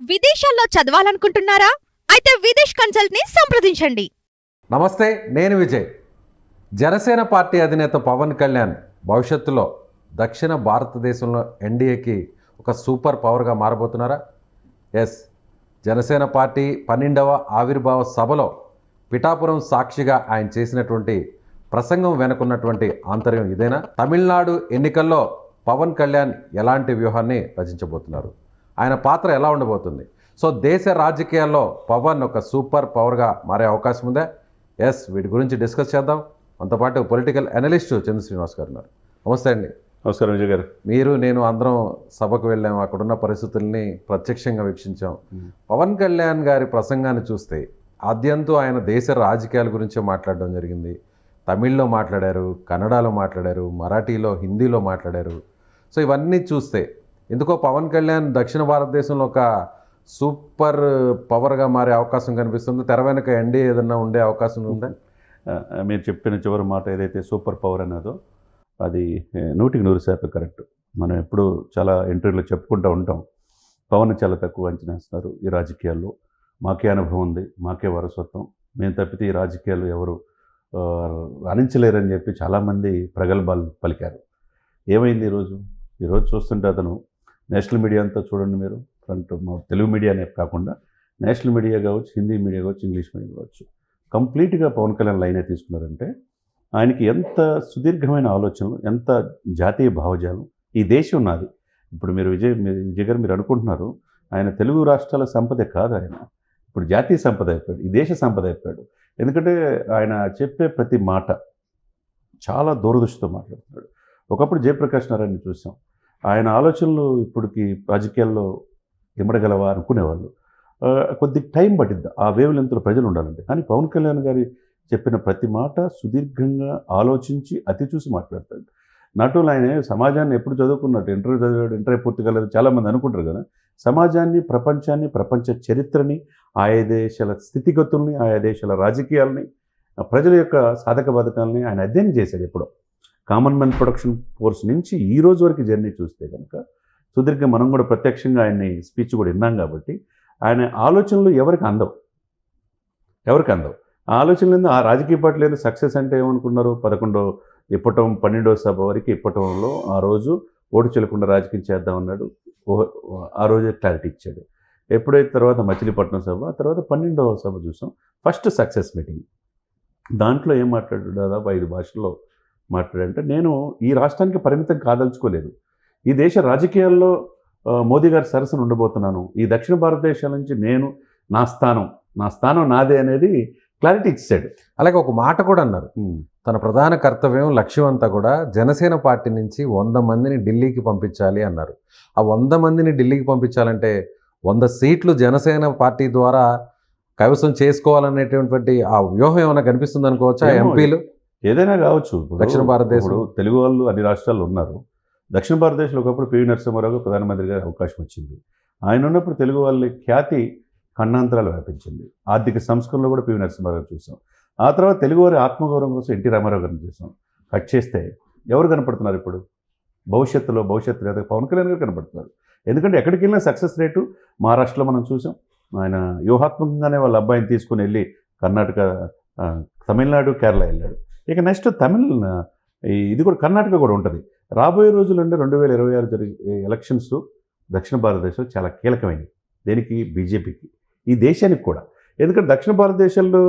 విదేశాల్లో చదవాలనుకుంటున్నారా? అయితే విదేశ్ కన్సల్ట్ని సంప్రదించండి. నమస్తే నేను విజయ్. జనసేన పార్టీ అధినేత పవన్ కళ్యాణ్ భవిష్యత్తులో దక్షిణ భారతదేశంలో ఎన్డీఏకి ఒక సూపర్ పవర్గా మారబోతున్నారా? ఎస్ జనసేన పార్టీ పన్నెండవ ఆవిర్భావ సభలో పిఠాపురం సాక్షిగా ఆయన చేసినటువంటి ప్రసంగం వెనుకున్నటువంటి ఆంతర్యం ఇదేనా? తమిళనాడు ఎన్నికల్లో పవన్ కళ్యాణ్ ఎలాంటి వ్యూహాన్ని రచించబోతున్నారు? ఆయన పాత్ర ఎలా ఉండబోతుంది? సో దేశ రాజకీయాల్లో పవన్ ఒక సూపర్ పవర్గా మారే అవకాశం ఉందా? ఎస్ వీటి గురించి డిస్కస్ చేద్దాం. మనతో పాటు పొలిటికల్ అనలిస్ట్ చంద్ర శ్రీనివాస్ గారు ఉన్నారు. నమస్తే అండి. నమస్కారం విజయ్ గారు. మీరు నేను అందరం సభకు వెళ్ళాము అక్కడున్న పరిస్థితుల్ని ప్రత్యక్షంగా వీక్షించాం. పవన్ కళ్యాణ్ గారి ప్రసంగాన్ని చూస్తే ఆద్యంతో ఆయన దేశ రాజకీయాల గురించే మాట్లాడడం జరిగింది. తమిళ్ళో మాట్లాడారు కన్నడలో మాట్లాడారు మరాఠీలో హిందీలో మాట్లాడారు. సో ఇవన్నీ చూస్తే ఎందుకో పవన్ కళ్యాణ్ దక్షిణ భారతదేశంలో ఒక సూపర్ పవర్గా మారే అవకాశం కనిపిస్తుంది. తెర వెనక ఎండి ఏదన్నా ఉండే అవకాశం ఉందా? మీరు చెప్పిన చివరి మాట ఏదైతే సూపర్ పవర్ అన్నదో అది నూటికి నూరు శాతం కరెక్ట్. మనం ఎప్పుడు చాలా ఇంటర్వ్యూలో చెప్పుకుంటూ ఉంటాం. పవన్ చాలా తక్కువ అంచనా వేస్తున్నారు ఈ రాజకీయాల్లో. మాకే అనుభవం ఉంది మాకే వారసత్వం. మేము తప్పితే ఈ రాజకీయాలు ఎవరు రాణించలేరని చెప్పి చాలామంది ప్రగల్భాలు పలికారు. ఏమైంది ఈరోజు ఈరోజు చూస్తుంటే అతను నేషనల్ మీడియా అంతా చూడండి మీరు. ఫ్రంట్ మా తెలుగు మీడియానే కాకుండా నేషనల్ మీడియా కావచ్చు హిందీ మీడియా కావచ్చు ఇంగ్లీష్ మీడియా కావచ్చు. కంప్లీట్గా పవన్ కళ్యాణ్ లైనే తీసుకున్నారంటే ఆయనకి ఎంత సుదీర్ఘమైన ఆలోచనలు ఎంత జాతీయ భావజాలం ఈ దేశం నాది. ఇప్పుడు మీరు విజయ్ మీరు విజయ్ గారు మీరు అనుకుంటున్నారు ఆయన తెలుగు రాష్ట్రాల సంపద కాదు ఆయన. ఇప్పుడు జాతీయ సంపద అయిపోయాడు ఈ దేశ సంపద అయిపోయాడు. ఎందుకంటే ఆయన చెప్పే ప్రతి మాట చాలా దూరదృష్టితో మాట్లాడుతున్నాడు. ఒకప్పుడు జయప్రకాష్ నారాయణ చూసాం. ఆయన ఆలోచనలు ఇప్పటికి రాజకీయాల్లో ఇమ్మడగలవా అనుకునేవాళ్ళు. కొద్ది టైం పట్టిద్ది. ఆ వేవ్ లెంత్లో ప్రజలు ఉండాలంటే. కానీ పవన్ కళ్యాణ్ గారి చెప్పిన ప్రతి మాట సుదీర్ఘంగా ఆలోచించి అతి చూసి మాట్లాడతాడు. నటులు ఆయన సమాజాన్ని ఎప్పుడు చదువుకున్నట్టు ఇంటర్ చదివాడు ఇంటర్ పూర్తి కాలేదు. చాలామంది అనుకుంటారు కదా. సమాజాన్ని ప్రపంచాన్ని ప్రపంచ చరిత్రని ఆయా దేశాల స్థితిగతుల్ని ఆయా దేశాల రాజకీయాలని ప్రజల యొక్క సాధక బాధకాలని ఆయన అధ్యయనం చేశాడు ఎప్పుడో. కామన్ మ్యాన్ ప్రొడక్షన్ ఫోర్స్ నుంచి ఈ రోజు వరకు జర్నీ చూస్తే కనుక సుదీర్ఘ మనం కూడా ప్రత్యక్షంగా ఆయన్ని స్పీచ్ కూడా విన్నాం కాబట్టి ఆయన ఆలోచనలు ఎవరికి అందవు. ఎవరికి అందవు? ఆ ఆలోచనలు ఆ రాజకీయ పార్టీ లేదు సక్సెస్ అంటే ఏమనుకున్నారు పదకొండో ఇప్పటం పన్నెండో సభ వరకు ఇప్పటంలో ఆ రోజు ఓటు చెల్లకుండా రాజకీయం చేద్దామన్నాడు ఓ- ఆ రోజే క్లారిటీ ఇచ్చాడు. ఎప్పుడైతే తర్వాత మచిలీపట్నం సభ ఆ తర్వాత పన్నెండవ సభ చూసాం. First success meeting. దాంట్లో ఏం మాట్లాడాడు? దాదాపు ఐదు భాషల్లో మాట్లాడంటే నేను ఈ రాష్ట్రానికి పరిమితం కాదలుచుకోలేదు. ఈ దేశ రాజకీయాల్లో మోదీ గారి సరసన ఉండబోతున్నాను. ఈ దక్షిణ భారతదేశం నుంచి నేను నా స్థానం నా స్థానం నాదే అనేది క్లారిటీ ఇచ్చాడు. అలాగే ఒక మాట కూడా అన్నారు. తన ప్రధాన కర్తవ్యం లక్ష్యం అంతా కూడా జనసేన పార్టీ నుంచి వంద మందిని ఢిల్లీకి పంపించాలి అన్నారు. ఆ వంద మందిని ఢిల్లీకి పంపించాలంటే వంద సీట్లు జనసేన పార్టీ ద్వారా కైవసం చేసుకోవాలనేటువంటి ఆ వ్యూహం ఏమైనా కనిపిస్తుంది అనుకోవచ్చా. ఎంపీలు? ఏదైనా కావచ్చు. దక్షిణ భారతదేశం. ఇప్పుడు తెలుగు వాళ్ళు అన్ని రాష్ట్రాల్లో ఉన్నారు. దక్షిణ భారతదేశంలో ఒకప్పుడు పివి నరసింహారావు ప్రధానమంత్రి గారి అవకాశం వచ్చింది. ఆయన ఉన్నప్పుడు తెలుగు వాళ్ళ ఖ్యాతి ఖండాంతరాలు వ్యాపించింది. ఆర్థిక సంస్కరణలో కూడా పివి నరసింహారావు గారు చూసాం. ఆ తర్వాత తెలుగు వారి ఆత్మగౌరవం కోసం ఎన్టీ రామారావు గారిని చూసాం. కట్ చేస్తే ఎవరు కనపడుతున్నారు ఇప్పుడు? భవిష్యత్తులో భవిష్యత్తు లేదా పవన్ కళ్యాణ్ గారు కనపడుతున్నారు. ఎందుకంటే ఎక్కడికి వెళ్ళినా సక్సెస్ రేటు మహారాష్ట్రలో మనం చూసాం. ఆయన వ్యూహాత్మకంగానే వాళ్ళ అబ్బాయిని తీసుకుని వెళ్ళి కర్ణాటక తమిళనాడు కేరళ వెళ్ళాడు. ఇక నెక్స్ట్ తమిళ్ ఇది కూడా కర్ణాటక కూడా ఉంటుంది. రాబోయే రోజులు అంటే రెండు వేల ఇరవై ఆరు జరిగే ఎలక్షన్స్ దక్షిణ భారతదేశం చాలా కీలకమైనవి దేనికి? బీజేపీకి. ఈ దేశానికి కూడా. ఎందుకంటే దక్షిణ భారతదేశంలో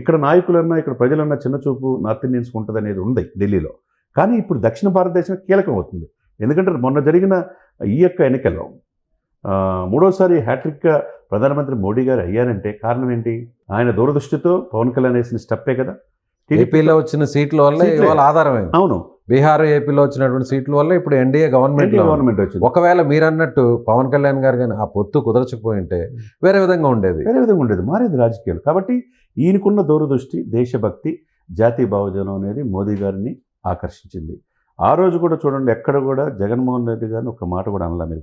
ఇక్కడ నాయకులన్నా ఇక్కడ ప్రజలన్నా చిన్న చూపు నార్త్ ఇండియన్స్కి ఉంటుంది అనేది ఉంది ఢిల్లీలో. కానీ ఇప్పుడు దక్షిణ భారతదేశం కీలకం అవుతుంది ఎందుకంటే మొన్న జరిగిన ఈ యొక్క ఎన్నికల్లో మూడోసారి హ్యాట్రిక్గా ప్రధానమంత్రి మోడీ గారు అయ్యారంటే కారణం ఏంటి? ఆయన దూరదృష్టితో పవన్ కళ్యాణ్ వేసిన స్టెప్పే కదా. ఏపీలో వచ్చిన సీట్ల వల్ల. ఇవాళ ఆధారమైంది. అవును. బీహార్ ఏపీలో వచ్చినటువంటి సీట్ల వల్ల ఇప్పుడు ఎన్డీఏ గవర్నమెంట్ గవర్నమెంట్ వచ్చింది. ఒకవేళ మీరు అన్నట్టు పవన్ కళ్యాణ్ గారు కానీ ఆ పొత్తు కుదరచకపోయి ఉంటే వేరే విధంగా ఉండేది. వేరే విధంగా ఉండేది. మారేది రాజకీయాలు. కాబట్టి ఈయనకున్న దూరదృష్టి దేశభక్తి జాతీయ భావజనం అనేది మోదీ గారిని ఆకర్షించింది. ఆ రోజు కూడా చూడండి ఎక్కడ కూడా జగన్మోహన్ రెడ్డి గారిని ఒక మాట కూడా అనలా మీరు?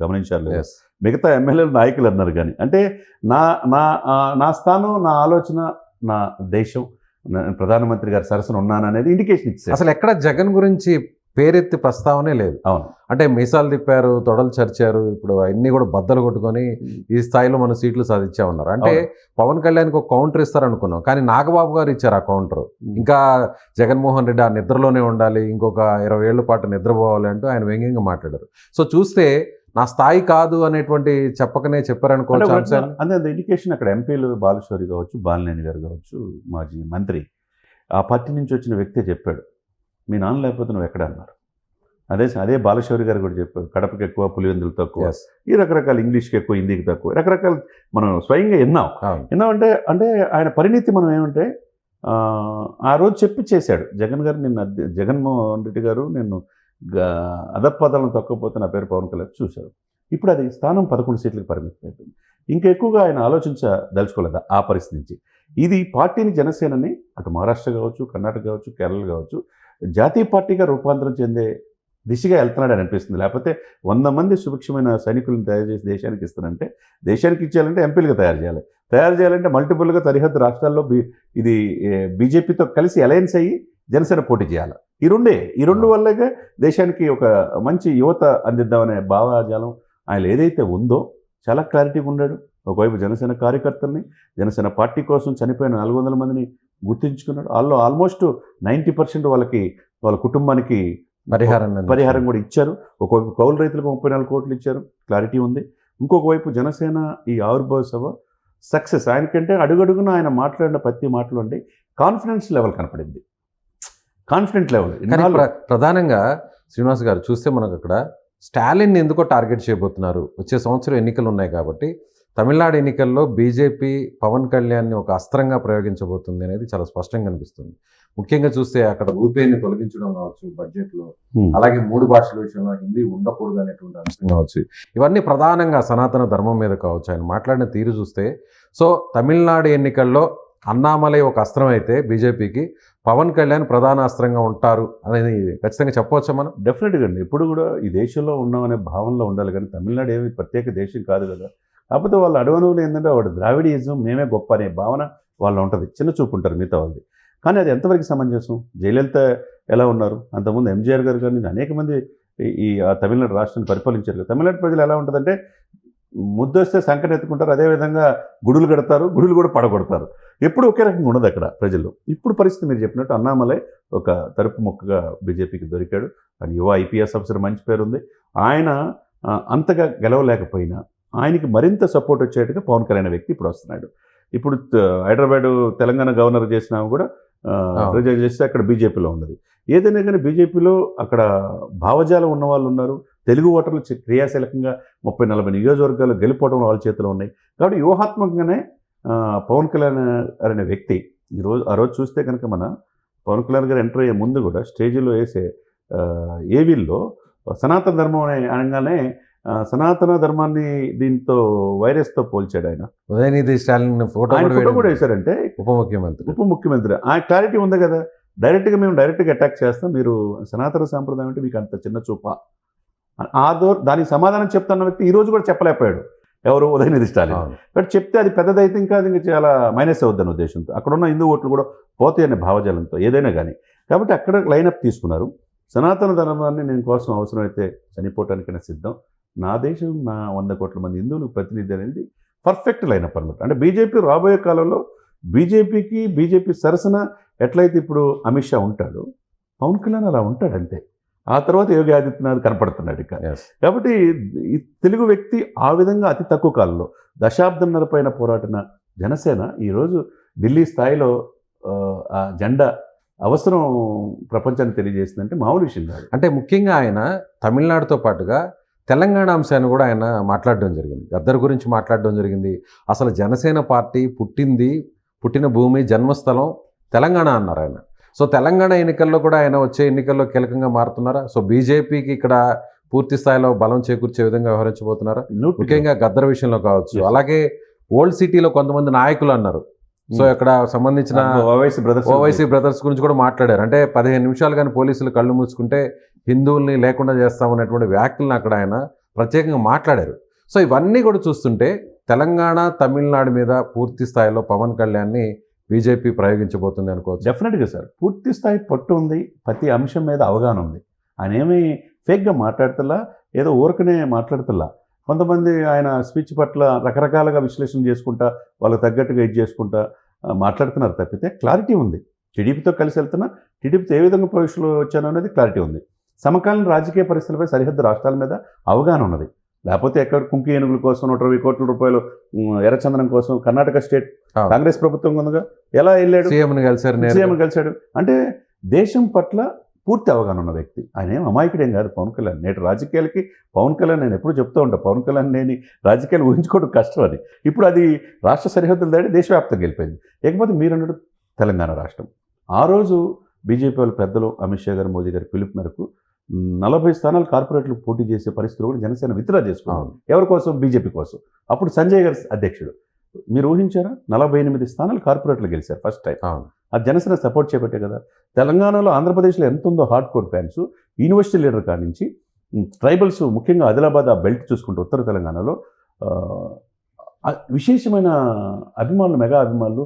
Yes. మిగతా ఎమ్మెల్యేలు నాయకులు అన్నారు కానీ. అంటే నా నా నా స్థానం నా ఆలోచన నా దేశం ప్రధానమంత్రి గారి సరసన ఉన్నాను అనేది ఇండికేషన్ ఇచ్చారు అసలు ఎక్కడ జగన్ గురించి పేరెత్తి ప్రస్తావనే లేదు. అవును. అంటే మీసాలు తిప్పారు తొడలు చరిచారు ఇప్పుడు అన్ని కూడా బద్దలు కొట్టుకొని ఈ స్థాయిలో మన సీట్లు సాధించా ఉన్నారు అంటే. పవన్ కళ్యాణ్కి ఒక కౌంటర్ ఇస్తారనుకున్నాం. కానీ నాగబాబు గారు ఇచ్చారు ఆ కౌంటర్ ఇంకా జగన్మోహన్ రెడ్డి ఆ నిద్రలోనే ఉండాలి ఇంకొక ఇరవై ఏళ్ళ పాటు నిద్రపోవాలి అంటూ ఆయన వ్యంగ్యంగా మాట్లాడారు. సో చూస్తే నా స్థాయి కాదు అనేటువంటి చెప్పకనే చెప్పారనుకోవచ్చు అంశాన్ని అదే ఇండికేషన్ అక్కడ ఎంపీలు బాలశౌరి కావచ్చు బాలినేని గారు కావచ్చు మాజీ మంత్రి ఆ పార్టీ నుంచి వచ్చిన వ్యక్తే చెప్పాడు. మీ నాన్న లేకపోతే నువ్వు ఎక్కడ అన్నారు. అదే అదే బాలశౌరి గారు కూడా చెప్పారు. కడపకి ఎక్కువ పులివెందులు తక్కువ. ఈ రకరకాల ఇంగ్లీష్కి ఎక్కువ హిందీకి తక్కువ రకరకాల మనం స్వయంగా విన్నాం. విన్నామంటే అంటే ఆయన పరిణితి మనం ఏమంటే ఆ, ఆ రోజు చెప్పి చేశాడు. జగన్ గారు నిన్ను జగన్మోహన్ రెడ్డి గారు నిన్ను గా- అధపదాలను తొక్కపోతే నా పేరు పవన్ కళ్యాణ్ చూశారు. ఇప్పుడు అది స్థానం పదకొండు సీట్లకు పరిమితం అవుతుంది. ఇంకా ఎక్కువగా ఆయన ఆలోచించదలుచుకోలేదు? ఆ పరిస్థితి నుంచి. ఇది పార్టీని జనసేనని అటు మహారాష్ట్ర కావచ్చు కర్ణాటక కావచ్చు కేరళ కావచ్చు జాతీయ పార్టీగా రూపాంతరం చెందే దిశగా వెళ్తున్నాడని అనిపిస్తుంది. లేకపోతే వంద మంది సుభిక్షమైన సైనికులను తయారు చేసి దేశానికి ఇస్తానంటే దేశానికి ఇచ్చేయాలంటే ఎంపీలుగా తయారు చేయాలి. తయారు చేయాలంటే మల్టిపుల్గా సరిహద్దు రాష్ట్రాల్లో బి ఇది బీజేపీతో కలిసి అలయన్స్ అయ్యి జనసేన పోటీ చేయాలి. ఈ రెండే ఈ రెండు వల్లగా దేశానికి ఒక మంచి యువత అందిద్దామనే భావజాలం ఆయన ఏదైతే ఉందో చాలా క్లారిటీగా ఉన్నాడు. ఒకవైపు జనసేన కార్యకర్తల్ని జనసేన పార్టీ కోసం చనిపోయిన నాలుగు వందల మందిని గుర్తించుకున్నాడు. వాళ్ళు ఆల్మోస్ట్ నైంటీ పర్సెంట్ వాళ్ళకి వాళ్ళ కుటుంబానికి పరిహారం పరిహారం కూడా ఇచ్చారు. ఒకవైపు కౌలు రైతులకు ముప్పై నాలుగు కోట్లు ఇచ్చారు. క్లారిటీ ఉంది. ఇంకొక వైపు జనసేన ఈ ఆవిర్భావ సభ సక్సెస్ ఆయనకంటే అడుగడుగున ఆయన మాట్లాడిన ప్రతి మాటలు అంటే కాన్ఫిడెన్స్ లెవెల్ కనపడింది. కాన్ఫిడెంట్ లెవెల్ ప్రధానంగా శ్రీనివాస్ గారు చూస్తే మనకు అక్కడ స్టాలిన్ ఎందుకో టార్గెట్ చేయబోతున్నారు. వచ్చే సంవత్సరం ఎన్నికలు ఉన్నాయి కాబట్టి తమిళనాడు ఎన్నికల్లో బీజేపీ పవన్ కళ్యాణ్ని ఒక అస్త్రంగా ప్రయోగించబోతుంది అనేది చాలా స్పష్టంగా కనిపిస్తుంది ముఖ్యంగా చూస్తే అక్కడ రూపేని తొలగించడం కావచ్చు బడ్జెట్లో అలాగే మూడు భాషల విషయంలో హిందీ ఉండకూడదు అనేటువంటి అంశం కావచ్చు. ఇవన్నీ ప్రధానంగా సనాతన ధర్మం మీద కావచ్చు. ఆయన మాట్లాడిన తీరు చూస్తే సో తమిళనాడు ఎన్నికల్లో అన్నామలై ఒక అస్త్రం అయితే బీజేపీకి పవన్ కళ్యాణ్ ప్రధాన అస్త్రంగా ఉంటారు అనేది ఖచ్చితంగా చెప్పవచ్చా మనం? డెఫినెట్గా అండి. ఎప్పుడు కూడా ఈ దేశంలో ఉన్నామనే భావనలో ఉండాలి కానీ తమిళనాడు ఏమి ప్రత్యేక దేశం కాదు కదా. కాకపోతే వాళ్ళ అడవనువులు ఏంటంటే వాడు ద్రావిడియిజం మేమే గొప్ప అనే భావన వాళ్ళు ఉంటుంది. చిన్న చూపు ఉంటారు మిగతా వాళ్ళది. కానీ అది ఎంతవరకు సమంజసం? జయలలిత ఎలా ఉన్నారు? అంతకుముందు ఎంజీఆర్ గారు కానీ అనేక మంది ఈ- ఆ తమిళనాడు రాష్ట్రాన్ని పరిపాలించారు తమిళనాడు ప్రజలు ఎలా ఉంటుందంటే ముద్దొస్తే సంకట ఎత్తుకుంటారు అదేవిధంగా గుడులు కడతారు గుడులు కూడా పడగొడతారు. ఎప్పుడు ఒకే రకంగా ఉండదు అక్కడ ప్రజలు ఇప్పుడు పరిస్థితి మీరు చెప్పినట్టు అన్నామలై ఒక తరపు మొక్కగా బీజేపీకి దొరికాడు. ఆయన యువ ఐపీఎస్ ఆఫీసర్ మంచి పేరు ఉంది. ఆయన అంతగా గెలవలేకపోయినా ఆయనకి మరింత సపోర్ట్ వచ్చేట్టుగా పవన్ కళ్యాణ్ వ్యక్తి ఇప్పుడు వస్తున్నాడు. ఇప్పుడు హైదరాబాదు హైదరాబాద్ తెలంగాణ గవర్నర్ చేసినా కూడా రిజైన్ చేస్తే అక్కడ బీజేపీలో ఉన్నది. ఏదైనా కానీ బీజేపీలో అక్కడ భావజాలం ఉన్న వాళ్ళు ఉన్నారు. తెలుగు ఓటర్లు క్రియాశీలకంగా ముప్పై నలభై నియోజకవర్గాలు గెలిపోవడం వాళ్ళ చేతిలో ఉన్నాయి. కాబట్టి వ్యూహాత్మకంగానే పవన్ కళ్యాణ్ గారు అనే వ్యక్తి ఈరోజు ఆ రోజు చూస్తే కనుక మన పవన్ కళ్యాణ్ గారు ఎంటర్ అయ్యే ముందు కూడా స్టేజ్లో వేసే ఏవీల్లో సనాతన ధర్మం అనే అనగానే సనాతన ధర్మాన్ని దీంతో వైరస్తో పోల్చాడు ఆయన. ఉదయనిధి స్టాలిన్ ఫోటో కూడా ఫోటో కూడా వేయడం వేశారంటే ఉప ముఖ్యమంత్రి ఉప ముఖ్యమంత్రి. ఆ క్లారిటీ ఉంది కదా. డైరెక్ట్గా మేము డైరెక్ట్గా అటాక్ చేస్తాం. మీరు సనాతన సాంప్రదాయం అంటే మీకు అంత చిన్న చూప. ఆ దో దానికి సమాధానం చెప్తున్న వ్యక్తి ఈ రోజు కూడా చెప్పలేకపోయాడు. ఎవరు? ఉదయనిధి స్టాలిన్. బట్ చెప్తే అది పెద్దదైతే ఇంకా అది ఇంకా చాలా మైనస్ అవుద్దన్న ఉద్దేశంతో. అక్కడ ఉన్న హిందూ ఓట్లు కూడా పోతాయి అనే భావజాలంతో ఏదైనా కానీ. కాబట్టి అక్కడ లైనప్ తీసుకున్నారు. సనాతన ధర్మాన్ని నేను కోసం అవసరమైతే చనిపోవటానికైనా సిద్ధం. నా దేశం నా వంద కోట్ల మంది హిందువులకు ప్రతినిధి అనేది పర్ఫెక్ట్ లైనప్ అనమాట అంటే బీజేపీ రాబోయే కాలంలో బీజేపీకి బీజేపీ సరసన ఎట్లయితే ఇప్పుడు అమిత్ షా ఉంటాడు పవన్ కళ్యాణ్ అలా ఉంటాడు అంతే. ఆ తర్వాత యోగి ఆదిత్యనాథ్ కనపడుతున్నాడు ఇక. కాబట్టి ఈ తెలుగు వ్యక్తి ఆ విధంగా అతి తక్కువ కాలంలో దశాబ్దంన్నర పైన పోరాడిన జనసేన ఈరోజు ఢిల్లీ స్థాయిలో ఆ, ఆ జెండా అవసరం ప్రపంచానికి తెలియజేసిందంటే మామూలు విషయం కాదు. అంటే ముఖ్యంగా ఆయన తమిళనాడుతో పాటుగా తెలంగాణ అంశాన్ని కూడా ఆయన మాట్లాడడం జరిగింది. గద్దర్ గురించి మాట్లాడడం జరిగింది. అసలు జనసేన పార్టీ పుట్టింది పుట్టిన భూమి జన్మస్థలం తెలంగాణ అన్నారు ఆయన. సో తెలంగాణ ఎన్నికల్లో కూడా ఆయన వచ్చే ఎన్నికల్లో కీలకంగా మారుతున్నారా? సో బీజేపీకి ఇక్కడ పూర్తి స్థాయిలో బలం చేకూర్చే విధంగా వ్యవహరించబోతున్నారా? ముఖ్యంగా గద్దర్ విషయంలో కావచ్చు. అలాగే ఓల్డ్ సిటీలో కొంతమంది నాయకులు అన్నారు. So Hmm. ఇక్కడ సంబంధించిన ఓవైసీ బ్రదర్స్ ఓవైసీ బ్రదర్స్ గురించి కూడా మాట్లాడారు. అంటే పదిహేను నిమిషాలు కానీ పోలీసులు కళ్ళు మూసుకుంటే హిందువుల్ని లేకుండా చేస్తామనేటువంటి వ్యాఖ్యలను అక్కడ ఆయన ప్రత్యేకంగా మాట్లాడారు. సో ఇవన్నీ కూడా చూస్తుంటే తెలంగాణ తమిళనాడు మీద పూర్తి స్థాయిలో పవన్ కళ్యాణ్ని బీజేపీ ప్రయోగించబోతుంది అనుకోవచ్చు. డెఫినెట్గా సార్. పూర్తి స్థాయి పట్టు ఉంది ప్రతి అంశం మీద అవగాహన ఉంది. ఆయన ఏమీ ఫేక్గా మాట్లాడుతలా ఏదో ఊరకనే మాట్లాడుతలా. కొంతమంది ఆయన స్పీచ్ పట్ల రకరకాలుగా విశ్లేషణ చేసుకుంటా వాళ్ళకి తగ్గట్టుగా ఇది చేసుకుంటా మాట్లాడుతున్నారు తప్పితే క్లారిటీ ఉంది. టీడీపీతో కలిసి వెళ్తున్నా టీడీపీతో ఏ విధంగా ప్రవేశంలో వచ్చాను అనేది క్లారిటీ ఉంది. సమకాలీన రాజకీయ పరిస్థితులపై సరిహద్దు రాష్ట్రాల మీద అవగాహన ఉన్నది. లేకపోతే ఎక్కడ కుంకి ఏనుగుల కోసం నూట ఇరవై కోట్ల రూపాయలు ఎర్రచందనం కోసం కర్ణాటక స్టేట్. కాంగ్రెస్ ప్రభుత్వం ఉందిగా. ఎలా వెళ్ళాడు? సీఎంని కలిసారు నేను సీఎం కలిశాడు. అంటే దేశం పట్ల పూర్తి అవగాహన ఉన్న వ్యక్తి. ఆయన ఏం అమాయకుడేం కాదు. పవన్ కళ్యాణ్. నేటి రాజకీయాలకి పవన్ కళ్యాణ్ నేను ఎప్పుడు చెప్తూ ఉంటాను పవన్ కళ్యాణ్ లేని రాజకీయాలు ఊహించుకోవడం కష్టం అది. ఇప్పుడు అది రాష్ట్ర సరిహద్దులు దాడి దేశవ్యాప్తంగా వెళ్ళిపోయింది. లేకపోతే మీరు అన్నట్టు తెలంగాణ రాష్ట్రం. ఆ రోజు బీజేపీ వాళ్ళ పెద్దలు అమిత్ షా గారు మోదీ గారి పిలుపు మేరకు నలభై స్థానాలు కార్పొరేట్లు పోటీ చేసే పరిస్థితులు కూడా జనసేన విత్డ్రా చేసుకున్నాం అవును. ఎవరి కోసం? బీజేపీ కోసం. అప్పుడు సంజయ్ గారు అధ్యక్షుడు. మీరు ఊహించారా? నలభై ఎనిమిది స్థానాలు కార్పొరేట్లు గెలిచారు ఫస్ట్ టైం. ఆ జనసేన సపోర్ట్ చేపట్టే కదా. తెలంగాణలో ఆంధ్రప్రదేశ్లో ఎంత ఉందో hard core fans university leader కాడి నుంచి ట్రైబల్స్ ముఖ్యంగా ఆదిలాబాద్ ఆ బెల్ట్ చూసుకుంటే ఉత్తర తెలంగాణలో విశేషమైన అభిమానులు మెగా అభిమానులు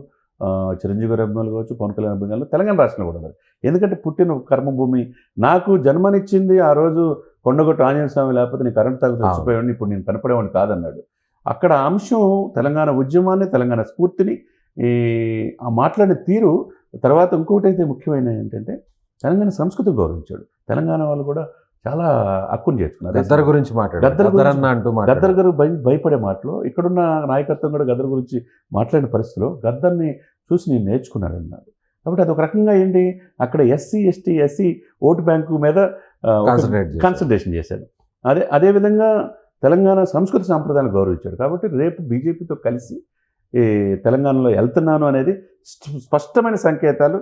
చిరంజీవి గారి అభిమానులు కావచ్చు పవన్ కళ్యాణ్ అభిమానులు తెలంగాణ రాష్ట్రంలో కూడా ఉన్నారు. ఎందుకంటే పుట్టిన కర్మభూమి నాకు జన్మనిచ్చింది ఆ రోజు కొండగొట్టు ఆంజనేయ స్వామి లేకపోతే నీ కరెంట్ తాగు చచ్చిపోయేవాడిని ఇప్పుడు నేను కనపడేవాడిని కాదన్నాడు. అక్కడ అంశం తెలంగాణ ఉద్యమాన్ని తెలంగాణ స్ఫూర్తిని ఈ ఆ మాట్లాడిన తీరు తర్వాత ఇంకొకటి అయితే ముఖ్యమైన ఏంటంటే తెలంగాణ సంస్కృతి గౌరవించాడు. తెలంగాణ వాళ్ళు కూడా చాలా హక్కును చేర్చుకున్నారు. గద్దర్ గురించి మాట్లాడారు. గద్దర్ అంటూ గారు భయ భయపడే మాటలు ఇక్కడున్న నాయకత్వం కూడా గద్దర్ గురించి మాట్లాడిన పరిస్థితిలో గద్దర్ని చూసి నేను నేర్చుకున్నాడు అన్నాడు కాబట్టి అది ఒక రకంగా ఏంటి? అక్కడ SC ST SC vote bank మీద. కాన్సన్ట్రేషన్ చేశాడు అదే అదేవిధంగా తెలంగాణ సంస్కృతి సాంప్రదాయాలు గౌరవించాడు కాబట్టి రేపు బీజేపీతో కలిసి ఈ తెలంగాణలో వెళ్తున్నాను అనేది స్ప- స్పష్టమైన సంకేతాలు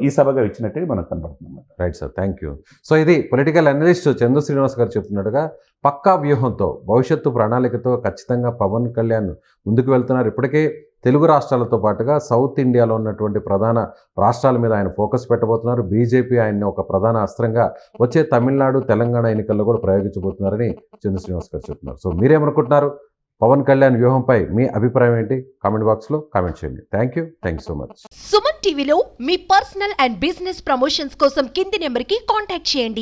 ఈ సభగా ఇచ్చినట్టుగా మనకు కనబడుతుంది right sir thank you so ఇది పొలిటికల్ అనలిస్ట్ చందు శ్రీనివాస్ గారు చెప్తున్నట్టుగా పక్కా వ్యూహంతో భవిష్యత్తు ప్రణాళికతో ఖచ్చితంగా పవన్ కళ్యాణ్ ముందుకు వెళ్తున్నారు. ఇప్పటికే తెలుగు రాష్ట్రాలతో పాటుగా సౌత్ ఇండియాలో ఉన్నటువంటి ప్రధాన రాష్ట్రాల మీద ఆయన ఫోకస్ పెట్టబోతున్నారు. బీజేపీ ఆయన్ని ఒక ప్రధాన అస్త్రంగా వచ్చే తమిళనాడు తెలంగాణ ఎన్నికల్లో కూడా ప్రయోగించబోతున్నారని చంద్ర శ్రీనివాస్ గారు చెప్తున్నారు. సో మీరేమనుకుంటున్నారు? పవన్ కళ్యాణ్ వ్యూహంపై మీ అభిప్రాయం ఏంటి? కామెంట్ బాక్స్లో కామెంట్ చేయండి. Thank you. Thank you so much. Suman టీవీలో మీ పర్సనల్ అండ్ బిజినెస్ ప్రమోషన్స్ కోసం కింది నెంబర్కి కాంటాక్ట్ చేయండి.